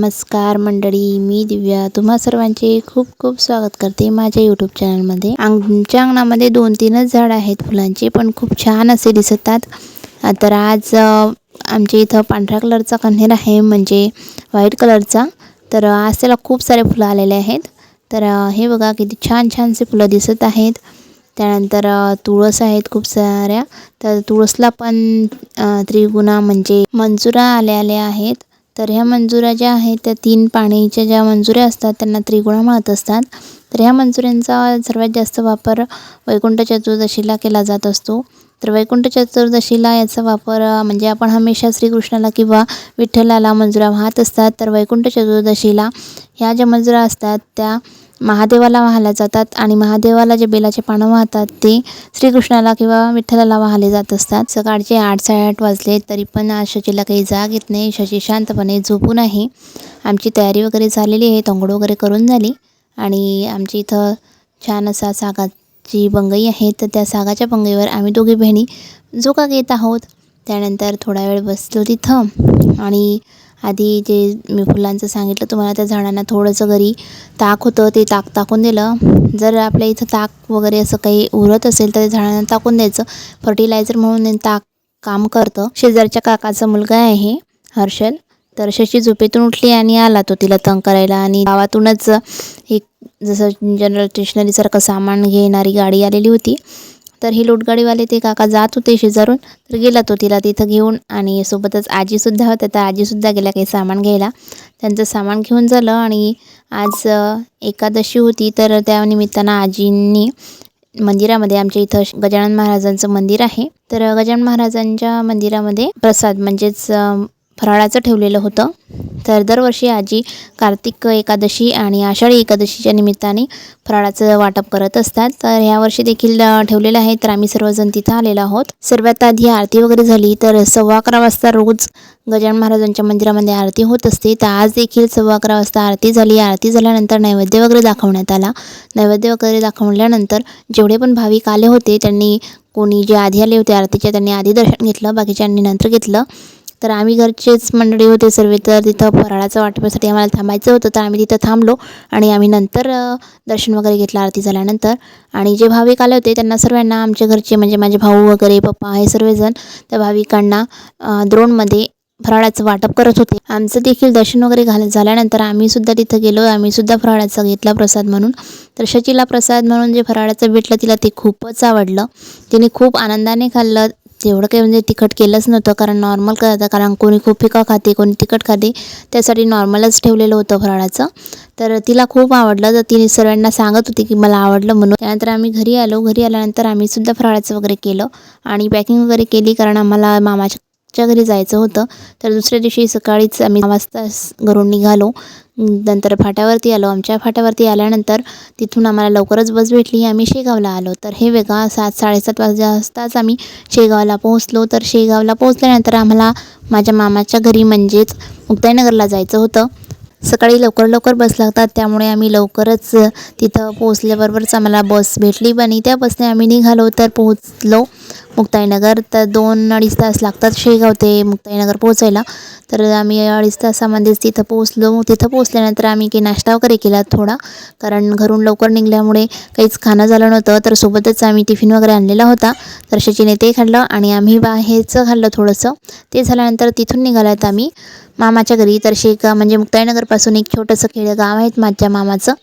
नमस्कार मंडळी मी दिव्या. तुम्हा सर्वांचे खूप खूप स्वागत करते माझ्या यूट्यूब चॅनलमध्ये आमच्या अंगणामध्ये दोन तीनच झाड आहेत फुलांचे पण खूप छान असे दिसतात. तर आज आमच्या इथं पांढऱ्या कलरचा कन्हेर आहे म्हणजे व्हाईट कलरचा. तर आज त्याला खूप सारे फुलं आलेले आहेत. तर हे बघा किती छान छानसे फुलं दिसत आहेत. त्यानंतर तुळस आहेत खूप साऱ्या. तर तुळसला पण त्रिगुणा म्हणजे मंजुरा आल्या आल्या आहेत. तर ह्या मंजुऱ्या ज्या आहेत त्या तीन पाण्याच्या ज्या मंजुऱ्या असतात त्यांना त्रिगुणा म्हणत असतात. तर ह्या मंजुऱ्यांचा सर्वात जास्त वापर वैकुंठ चतुर्दशीला केला जात असतो. तर वैकुंठ चतुर्दशीला याचा वापर म्हणजे आपण हमेशा श्रीकृष्णाला किंवा विठ्ठलाला मंजुरा वाहत असतात. तर वैकुंठ चतुर्दशीला ह्या ज्या मंजुरा असतात त्या महादेवाला वाहल्या जातात आणि महादेवाला जे बेलाचे पानं वाहतात ते श्रीकृष्णाला किंवा विठ्ठलाला वाहले जात असतात. सकाळचे आठ साडेआठ वाजले तरी पण आज शचीला काही जाग येत नाही. शची शांतपणे झोपून आहे. आमची तयारी वगैरे झालेली आहे. तंगड वगैरे करून झाली. आणि आमची इथं छान असा सागाची बंगई आहे. तर त्या सागाच्या बंगईवर आम्ही दोघी बहिणी झोका घेत आहोत. त्यानंतर थोडा वेळ बसलो तिथं आणि आधी जे मी फुलांचं सांगितलं तुम्हाला त्या झाडांना थोडंसं घरी ताक होतं ते ताक टाकून दिलं. जर आपल्या इथं ताक वगैरे असं काही उरत असेल तर ते झाडांना टाकून द्यायचं. फर्टिलायझर म्हणून ताक काम करतं. शेजारच्या काकाचा मुलगा आहे हर्षल. तर शशी झोपेतून उठली आणि आला तो तिला तंग करायला. आणि गावातूनच एक जसं जनरल स्टेशनरीसारखं सामान घेणारी गाडी आलेली होती. तर हे लोटगाडीवाले ते काका जात होते शेजारून तर गेला तो तिला तिथं घेऊन आणि सोबतच आजीसुद्धा होत्या. तर आजीसुद्धा गेल्या काही सामान घ्यायला. त्यांचं सामान घेऊन झालं आणि आज एकादशी होती. तर त्या निमित्तानं आजींनी मंदिरामध्ये आमच्या इथं श- गजानन महाराजांचं मंदिर आहे. तर गजानन महाराजांच्या मंदिरामध्ये प्रसाद म्हणजेच फराळाचं ठेवलेलं होतं. तर दरवर्षी आजी कार्तिक एकादशी आणि आषाढी एकादशीच्या निमित्ताने फराळाचं वाटप करत असतात. तर ह्या वर्षी देखील ठेवलेलं आहे. तर आम्ही सर्वजण तिथं आलेलो आहोत. सर्वात आधी आरती वगैरे झाली तर सव्वा अकरा वाजता रोज गजानन महाराजांच्या मंदिरामध्ये आरती होत असते. तर आज देखील सव्वा अकरा वाजता आरती झाली. आरती झाल्यानंतर नैवेद्य वगैरे दाखवण्यात आला. नैवेद्य वगैरे दाखवल्यानंतर जेवढे पण भाविक आले होते त्यांनी कोणी जे आधी आले होते आरतीच्या त्यांनी आधी दर्शन घेतलं. बाकीच्यांनी नंतर घेतलं. तर आम्ही घरचेच मंडळी होते सर्व तर तिथं फराळाचं वाटपासाठी आम्हाला थांबायचं होतं तर आम्ही तिथं थांबलो आणि आम्ही नंतर दर्शन वगैरे घेतलं आरती झाल्यानंतर. आणि जे भाविक आले होते त्यांना सर्वांना आमच्या घरचे म्हणजे माझे भाऊ वगैरे पप्पा हे सर्वजण त्या भाविकांना द्रोणमध्ये फराळाचं वाटप करत होते. आमचं देखील दर्शन वगैरे घाल झाल्यानंतर आम्हीसुद्धा तिथं गेलो आम्हीसुद्धा फराळाचा घेतला प्रसाद म्हणून. तर शचीला प्रसाद म्हणून जे फराळाचं भेटलं तिला ते खूपच आवडलं. तिने खूप आनंदाने खाल्लं जेवढं काही म्हणजे तिखट केलंच नव्हतं कारण नॉर्मल करतं कारण कोणी खूप फिका खाते कोणी तिखट खाते त्यासाठी नॉर्मलच ठेवलेलं होतं फराळाचं. तर तिला खूप आवडलं तर तिने सर्वांना सांगत होती की मला आवडलं म्हणून. त्यानंतर आम्ही घरी आलो घरी आल्यानंतर आम्ही सुद्धा फराळाचं वगैरे केलं आणि पॅकिंग वगैरे केली कारण आम्हाला मामाच्या च्या घरी जायचं होतं. तर दुसऱ्या दिवशी सकाळीच आम्ही वाजता घरून निघालो. नंतर फाट्यावरती आलो. आमच्या फाट्यावरती आल्यानंतर तिथून आम्हाला लवकरच बस भेटली. आम्ही शेगावला आलो. तर हे वेगळा सात साडेसात वाजताच आम्ही शेगावला पोहोचलो. तर शेगावला पोहोचल्यानंतर आम्हाला माझ्या मामाच्या घरी म्हणजेच मुक्ताईनगरला जायचं होतं. सकाळी लवकर लवकर बस लागतात. त्यामुळे आम्ही लवकरच तिथं पोहोचल्याबरोबरच आम्हाला बस भेटली. आणि त्या बसने आम्ही निघालो. तर पोहोचलो. मुक्ताईनगर तर दोन अडीच तास लागतात शेगाव ते मुक्ताईनगर पोहोचायला. तर आम्ही अडीच तासामध्येच तिथं पोहोचलो. तिथं पोहोचल्यानंतर आम्ही की नाश्ता वगैरे केला थोडा. कारण घरून लवकर निघाल्यामुळे काहीच खाणं झालं नव्हतं. तर सोबतच आम्ही टिफिन वगैरे आणलेला होता. तर शचीने ते खाल्लं आणि आम्ही बाहेरचं खाल्लं थोडंसं. ते झाल्यानंतर तिथून निघाल्यात आम्ही. मामाच्या घरी. तर शेगा म्हणजे मुक्ताईनगरपासून एक छोटंसं खेडेगाव आहेत माझ्या मामाचं.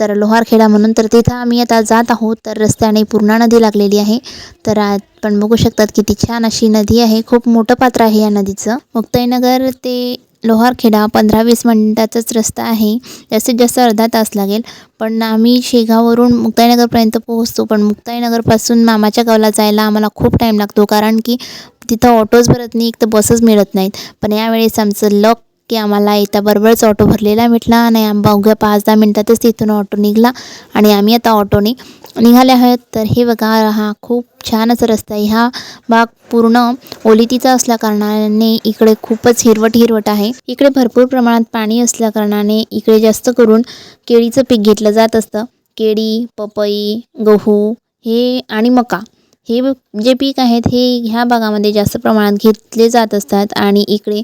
तर लोहारखेडा म्हणून. तर तिथं आम्ही आता जात आहोत. तर रस्त्याने पूर्णा नदी लागलेली आहे. तर आपण बघू शकतात किती छान अशी नदी आहे. खूप मोठं पात्र आहे या नदीचं. मुक्ताईनगर ते लोहारखेडा पंधरा वीस मिनटाचाच रस्ता आहे. जास्तीत जास्त अर्धा तास लागेल. पण आम्ही शेगाववरून मुक्ताईनगरपर्यंत पोहोचतो. पण मुक्ताईनगरपासून मामाच्या गावाला जायला आम्हाला खूप टाईम लागतो. कारण की तिथं ऑटोज भरत नाही एक तर बसच मिळत नाहीत. पण यावेळेस आमचं लक की आम्हाला येत्या बरोबरच ऑटो भरलेला भेटला आणि आम अवघ्या पाच दहा मिनटातच तिथून ऑटो निघाला आणि आम्ही आता ऑटोने निघाले आहोत. तर हे बघा हा खूप छान असा रस्ता आहे. हा भाग पूर्ण ओलितीचा असल्या कारणाने इकडे खूपच हिरवट हिरवट आहे. इकडे भरपूर प्रमाणात पाणी असल्या कारणाने इकडे जास्त करून केळीचं पीक घेतलं जात असतं. केळी पपई गहू हे आणि मका. हे जे पीक आहेत हे ह्या भागामध्ये जास्त प्रमाणात घेतले जात असतात आणि इकडे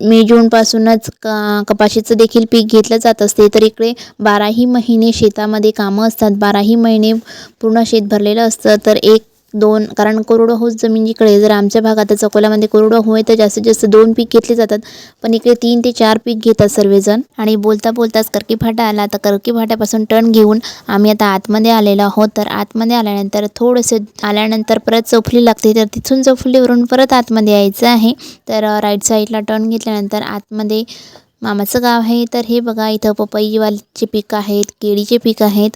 मे जूनपासूनच का कपाशीचं देखील पीक घेतलं जात असते. तर इकडे बाराही महिने शेतामध्ये कामं असतात. बाराही महिने पूर्ण शेत भरलेलं असतं. तर एक दोन कारण कोरडवाहू जमीन जिकडे जर आमच्या भागात आहे, अकोल्यामध्ये होय तर जास्तीत जास्त दोन पीक घेतले जातात. पण इकडे तीन ते चार पीक घेतात सर्वजण. आणि बोलता बोलताच करकी फाटा आला तर करकी फाट्यापासून टर्न घेऊन आम्ही आता आतमध्ये आलेलो आहोत. तर आतमध्ये आल्यानंतर थोडंसं आल्यानंतर परत चौफुली लागते. तर तिथून चौफुलीवरून परत आतमध्ये यायचं आहे. तर राईट साईडला टर्न घेतल्यानंतर आतमध्ये मामाचं गाव आहे. तर हे बघा इथं पपईवालीचे पीक आहेत केळीचे पीक आहेत.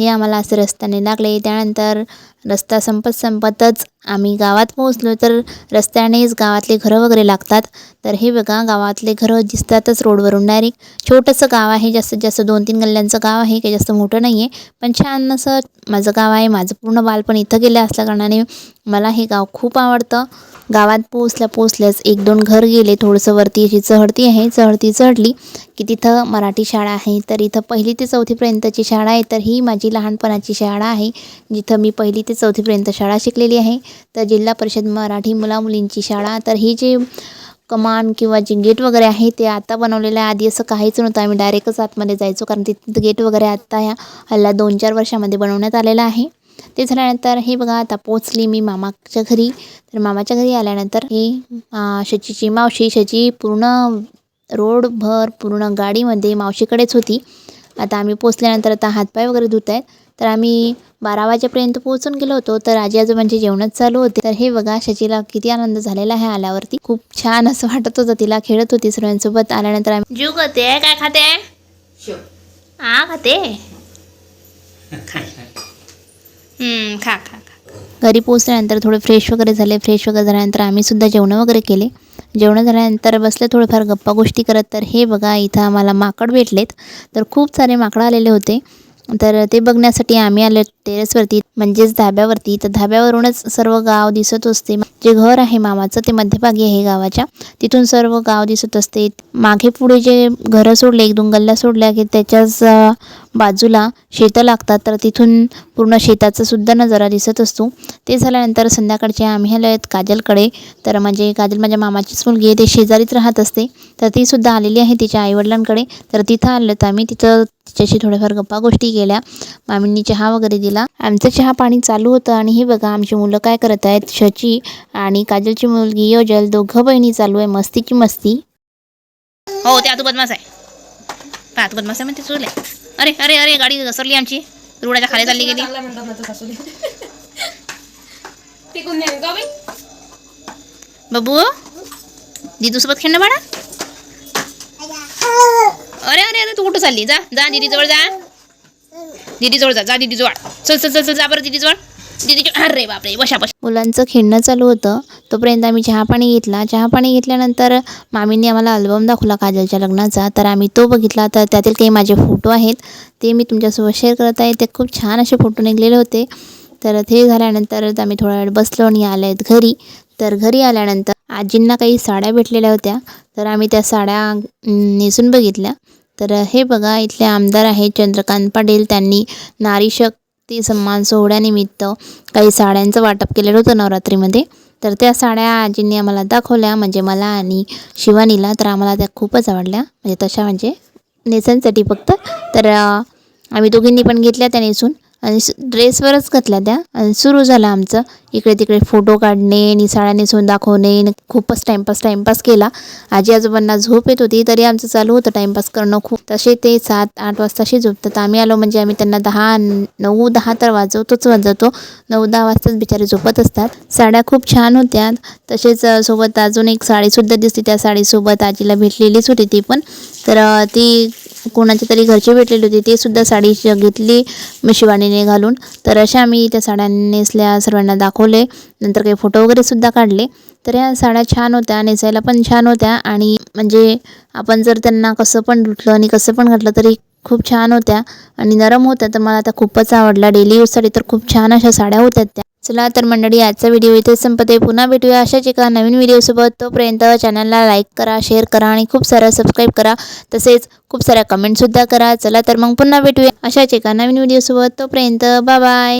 हे आम्हाला असं रस्त्याने लागले. त्यानंतर रस्ता संपत संपतच आम्ही गावात पोहोचलो. तर रस्त्यानेच गावातले घरं वगैरे लागतात. तर हे बघा गावातले घरं दिसतातच रोडवरून डायरेक्ट छोटंसं गाव आहे जास्तीत जास्त दोन तीन गल्ल्यांचं गाव आहे काही जास्त मोठं नाही आहे पण छान असं माझं गाव आहे. माझं पूर्ण बालपण इथं गेलं असल्याकारणाने मला हे गाव खूप आवडतं. गावात पोचल्या पोचल्याच एक दोन घर गेले. थोडंसं वरती अशी चढती आहे. चढती चढली की तिथं मराठी शाळा आहे. तर इथं पहिली ते चौथीपर्यंतची शाळा आहे. तर ही माझी लहानपणाची शाळा आहे जिथं मी पहिली ते चौथीपर्यंत शाळा शिकलेली आहे. तर जिल्हा परिषद मराठी मुलामुलींची शाळा. तर ही जी कमान किंवा जे गेट वगैरे आहे ते आता बनवलेलं आहे आधी असं काहीच नव्हतं. आम्ही डायरेक्टच आतमध्ये जायचो कारण तिथं गेट वगैरे आत्ता ह्या हल्ला दोन चार वर्षामध्ये बनवण्यात आलेलं आहे. ते झाल्यानंतर हे बघा आता पोचली मी मामाच्या घरी. तर मामाच्या घरी आल्यानंतर ही शचीची मावशी शची पूर्ण रोडभर पूर्ण गाडीमध्ये मावशीकडेच होती. आता आम्ही पोचल्यानंतर आता हातपाय वगैरे धुत आहेत. तर आम्ही बारा वाजेपर्यंत पोहोचून गेलो होतो. तर आजी आजोबांचे जेवणच चालू होते. तर हे बघा शचीला किती आनंद झालेला आहे आल्यावरती. खूप छान असं वाटत होतं. तिला खेळत होती सर्वांसोबत आल्यानंतर आम्ही जीव खाते काय खाते? हा खाते? खा. खा घरी पोचल्यानंतर थोडे फ्रेश वगैरे झाले. फ्रेश वगैरे झाल्यानंतर आम्ही सुद्धा जेवणं वगैरे केले. जेवणं झाल्यानंतर बसले थोडंफार गप्पा गोष्टी करत. तर हे बघा इथं आम्हाला माकड भेटलेत. तर खूप सारे माकडं आलेले होते. तर ते बघण्यासाठी आम्ही आलो टेरेसवरती म्हणजेच धाब्यावरती. तर धाब्यावरूनच सर्व गाव दिसत असते. जे घर आहे मामाचं ते मध्यभागी आहे गावाच्या. तिथून सर्व गाव दिसत असते. मागे पुढे जे घरं सोडले एक दोन गल्ल्या सोडल्या की त्याच्याच बाजूला शेतं लागतात. तर तिथून पूर्ण शेताचा सुद्धा नजारा दिसत असतो. ते झाल्यानंतर संध्याकाळचे आम्ही आलो आहेत काजलकडे. तर म्हणजे काजल माझ्या मामाचीच मुलगी आहे. ते शेजारीच राहत असते. तर ती सुद्धा आलेली आहे तिच्या आईवडिलांकडे. तर तिथं आलो तर आम्ही. तिथं तिच्याशी थोड्याफार गप्पा गोष्टी केल्या. मामींनी चहा वगैरे दिला. आमचं चहा पाणी चालू होतं आणि हे बघा आमची मुलं काय करत आहेत? शची आणि काजलची मुलगी योजल दोघं बहिणी चालू आहे मस्तीची मस्ती. हो त्या तू बदमाश आहे. तू बदमाश आहे म्हणते चुले अरे अरे अरे गाडी घसरली आमची. रुडाच्या खाली चालली गेली. का बाबू दीदूसोबत खेळणं बाळा. तू कुठं चालली? जा जा दीदी जवळ जा. दीदी जवळ जा जा दीदी जवळ चल चल चल चल जा बरं दीदी जवळ दीदी अरे बापरे बशा बशा. मुलांचं खेळणं चालू होतं. तोपर्यंत आम्ही चहा पाणी घेतला. चहा पाणी घेतल्यानंतर मामींनी आम्हाला अल्बम दाखवला काजलच्या लग्नाचा. तर आम्ही तो बघितला. तर त्यातील काही माझे फोटो आहेत ते मी तुमच्यासोबत शेअर करत आहे. ते खूप छान असे फोटो निघलेले होते. तर ते झाल्यानंतर आम्ही थोडा वेळ बसलो आणि आले आहेत घरी. तर घरी आल्यानंतर आजींना काही साड्या भेटलेल्या होत्या. तर आम्ही त्या साड्या नेसून बघितल्या. तर हे बघा इथले आमदार आहेत चंद्रकांत पाटील. त्यांनी नारी शक्ती सन्मान सोहळ्यानिमित्त काही साड्यांचं वाटप केलेलं होतं नवरात्रीमध्ये. तर त्या साड्या आजींनी आम्हाला दाखवल्या म्हणजे मला आणि शिवानीला. तर आम्हाला त्या खूपच आवडल्या. म्हणजे तशा म्हणजे नेसांसाठी फक्त. तर आम्ही दोघींनी पण घेतल्या त्या नेसून. आणि ड्रेसवरच घातल्या त्या. आणि सुरू झालं आमचं. इकडे तिकडे फोटो काढणे आणि साड्या नेसून दाखवणे खूपच टाईमपास टाईमपास केला. आजी आजोबांना झोप येत होती तरी आमचं चालू होतं टाईमपास करणं खूप. तसे ते सात आठ वाजताशी झोपतात. आम्ही आलो म्हणजे आम्ही त्यांना दहा नऊ दहा तर वाजवतोच वाजवतो. नऊ दहा वाजताच बिचारे झोपत असतात. साड्या खूप छान होत्या. तसेच सोबत अजून एक साडीसुद्धा दिसते त्या साडीसोबत आजीला भेटलेलीच होती ती पण. तर ती कोणाच्या तरी घरची भेटलेली होती ती सुद्धा साडी घेतली मी शिवानीने घालून. तर अशा आम्ही त्या साड्या नेसल्या सर्वांना दाखवले. नंतर काही फोटो वगैरे सुद्धा काढले. तर ह्या साड्या छान होत्या नेसायला पण छान होत्या आणि म्हणजे आपण जर त्यांना कसं पण लुटलं आणि कसं पण घातलं तरी खूप छान होत्या आणि नरम होत्या. तर मला त्या खूपच आवडल्या. डेली यूजसाठी तर खूप छान अशा साड्या होत्या त्या. चला तर मंडळी आजचा व्हिडिओ इथे संपते पुन्हा भेटूया अशाच एका नवीन व्हिडिओसोबत. तोपर्यंत चॅनलला लाईक करा शेअर करा आणि खूप सारा सबस्क्राईब करा. तसेच खूप साऱ्या कमेंटसुद्धा करा. चला तर मग पुन्हा भेटूया अशाच एका नवीन व्हिडिओसोबत. तोपर्यंत बाय